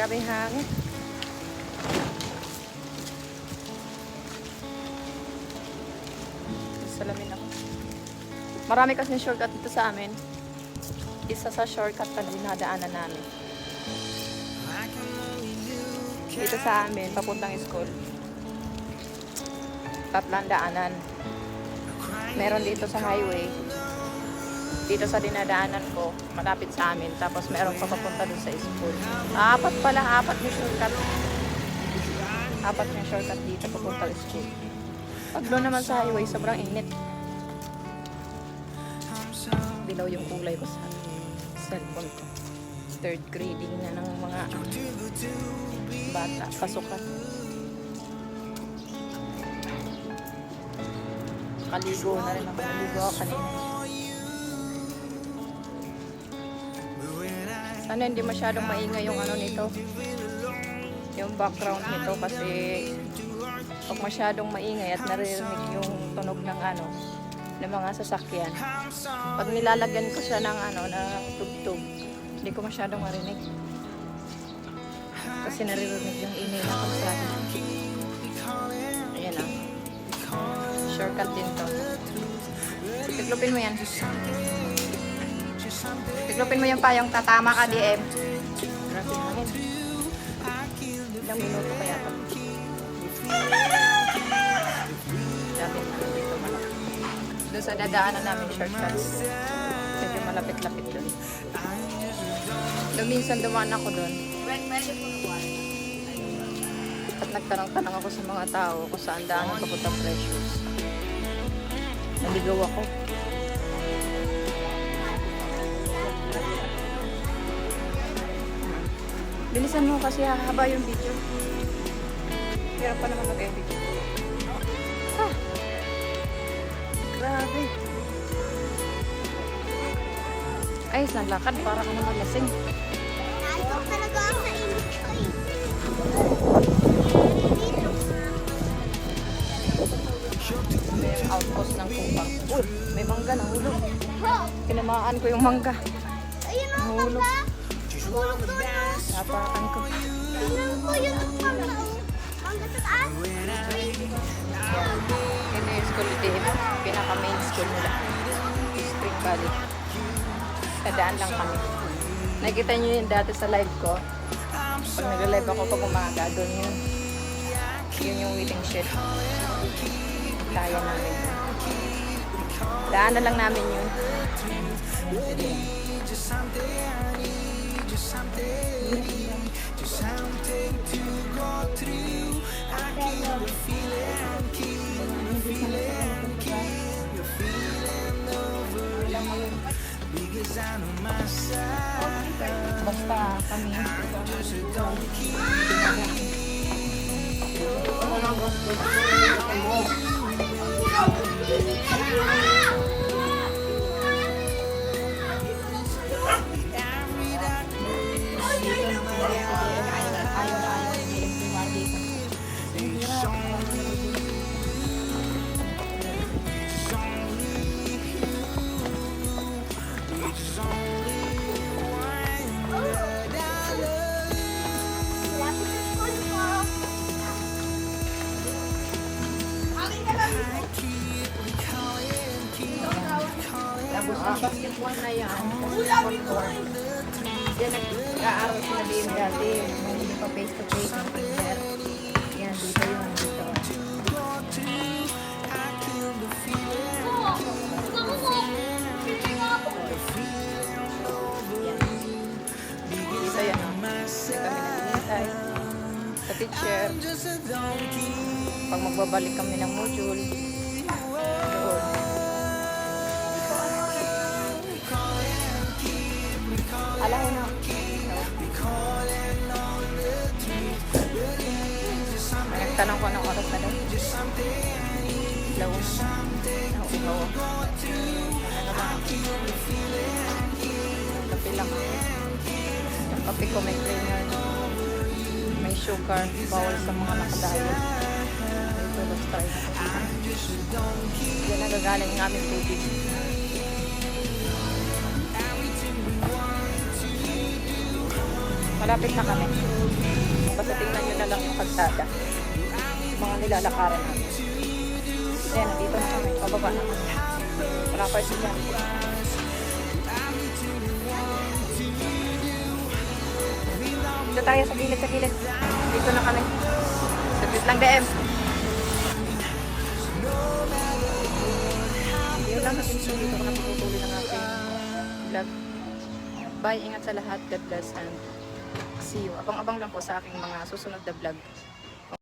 Grabe hangin. Salamin ako. Marami kasi shortcut dito sa amin. Isa sa shortcut na dinadaanan namin. Dito sa amin, papuntang school. Tatlan daanan. Meron dito sa highway. Dito sa dinadaanan ko, malapit sa amin. Tapos meron pa papunta dun sa school. Apat pala, apat yung shortcut. Apat yung shortcut dito papunta sa school. Pag doon naman sa highway, sobrang init. Dilaw yung kulay ko sa cellphone ko. Third grading na ng mga bata, pasukan. Kaligo na rin ako. Kaligo ako kanina. Sana hindi masyadong maingay yung ano nito. Yung background nito kasi pag masyadong maingay at naririnig yung tunog ng ano ng mga sasakyan. Pag nilalagyan ko siya ng ano na tugtog, hindi ko masyadong marinig. Kasi naririnig yung ingay ng kalsada. Ayan ah. Shortcut din to. Tiklopin mo yan. Tiklopin mo yung payong tatama ka, DM. Ilang minuto kaya ito. Doon sa dadaanan namin shortcuts. Medyo malapit-lapit doon. Doon minsan dumaan ako doon. At nagtanong-tanong ako sa mga tao kung saan daan ang papuntang precious. Naligaw ako. Bilisan mo kasi hahaba yung video. Hirap pa naman mag-edit. Ah! Grabe. Ayos lang lakad para ka naman lasing. Ayaw talaga ang mainit ko eh. Outpost ng kupang. Uy, may mangga nahulog. Tinamaan ko yung mangga. Ayun ang mangga. Hulog doon ah. Napakan ko. Tingnan ko yun ang mangga. oh. Mangga sa taas. Ito yung school din. Pinaka main school nila. Spring Valley. Kadaan lang kami. Nakita niyo yun dati sa live ko. Pag nag-live ako pag umaga, doon yun. Yun yung waiting shed. Kaya namin. Daanan lang namin yun. Basta kami. Ayaw Tapos ang basketball na yan. Yan, nag-aaral sila din dati. Hindi pa face-to-face ng teacher. Yan, dito yun, dito. Dito yan, oh. Dito kami naginintay. Sa teacher. Pag magbabalik kami ng module, Alam mo na. Nagtanong ko ng oras na daw. Law. Nauuhaw ako. Ano ba? Kape lang ako. Yung kape ko may cleaner. May sugar. Bawal sa mga nakadayo. Ito, let's try. Yan nagagaling ng aming tubig. Malapit na kami. Basta tingnan nyo na lang yung kalsada. Mga nilalakaran namin. Ayan, nandito na kami. Pababa na kami. Wala pa si Jan. Dito tayo sa gilid, sa gilid. Dito na kami. Saglit lang, DM. Yun lang natin so dito ko na puputuloy ng aking vlog. Bye, ingat sa lahat. God bless and see you. Abang-abang lang po sa aking mga susunod na vlog.